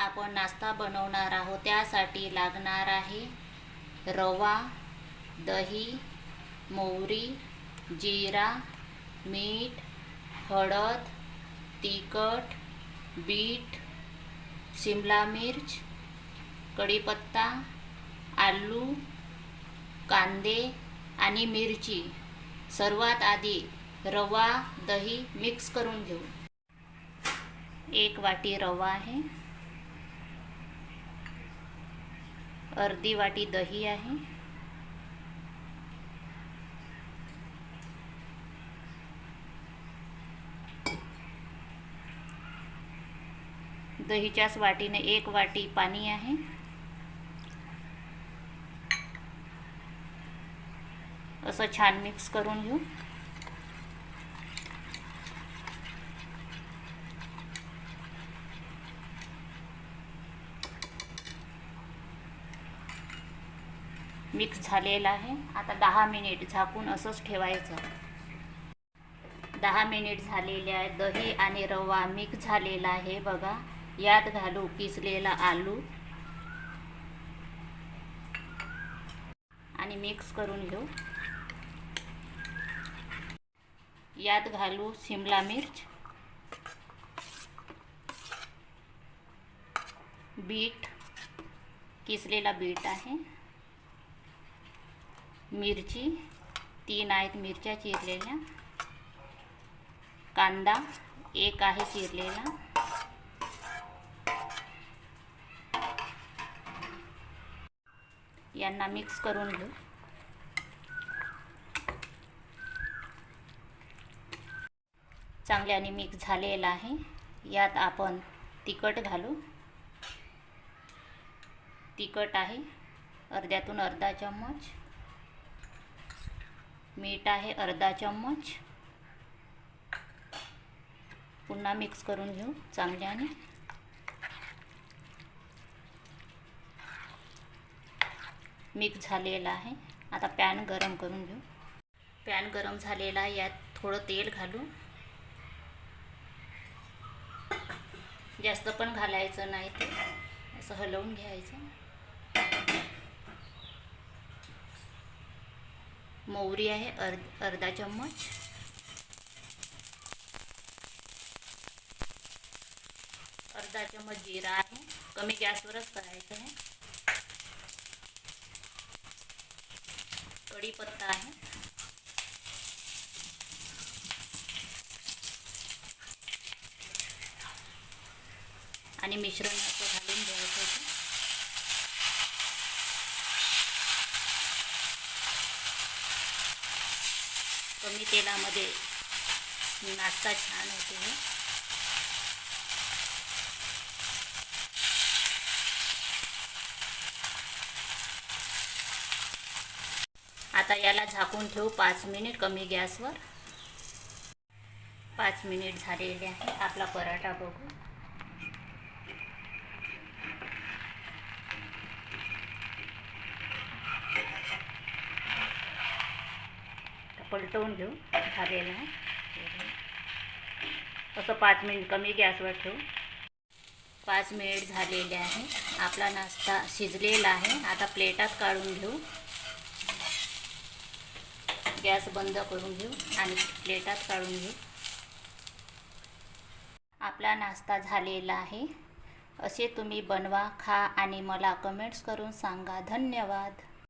आपण नाश्ता बनवणार आहोत त्यासाठी लागणार आहे रवा दही मोहरी जिरा मीठ हळद तिखट बीट शिमला मिर्च कढीपत्ता आलू कांदे आणि मिरची. सर्वात आधी रवा दही मिक्स करून घेऊ. एक वाटी रवा आहे. अर्धी वाटी दही है आहे. दहीच्याच वाटीने एक वाटी आहे. असं छान मिक्स घेऊ. मिक्स झालेलं आहे. आता दहा मिनिट झाकून असंच ठेवायचं. दहा मिनिट झालेले आहे दही आणि रवा मिक्स झालेला आहे बघा. यात घालू किसलेला आलू. आणि मिक्स करून घेऊ. यात घालू शिमला मिर्च. बीट. किसलेला बीट आहे. मिरची तीन आहेत मिरच्या चिरलेल्या. कांदा एक आहे चिरलेला. यांना मिक्स करून घेऊ. चांगल्याने मिक्स झालेला आहे. यात आपण तिखट घालू. तिखट आहे. अर्ध्यातून अर्धा चम्मच. मीठ आहे अर्धा चम्मच. पुन्हा मिक्स करून घेऊ चांगल्याने. मिक्स झालेला आहे. आता पॅन गरम करून घेऊ. पॅन गरम झालेला आहे यात थोडं तेल घालू. जास्त पण घालायचं नाही ते. असं हलवून घ्यायचं. मोहरी आहे अर्ध अर्धा चम्मच. अर्धा चम्मच जिरा आहे. कमी गॅसवरच करायचं आहे. कढीपत्ता आहे. आणि मिश्रण असं घालून घ्यायचं होतं कमी तेलामध्ये नाश्ता छान होते हे. आता याला झाकून ठेवू पाच मिनिट कमी गॅसवर. पाच मिनिट झालेले आहे. आपला पराठा बघू. पलटवून घेऊ झालेलं आहे. असं पाच मिनिट कमी गॅसवर ठेवू. पाच मिनिट झालेले आहे. आपला नाश्ता शिजलेला आहे. आता प्लेटात काढून घेऊ. गॅस बंद करून घेऊ आणि प्लेटात काढून घेऊ. आपला नाश्ता झालेला आहे. असे तुम्ही बनवा खा आणि मला कमेंट्स करून सांगा. धन्यवाद.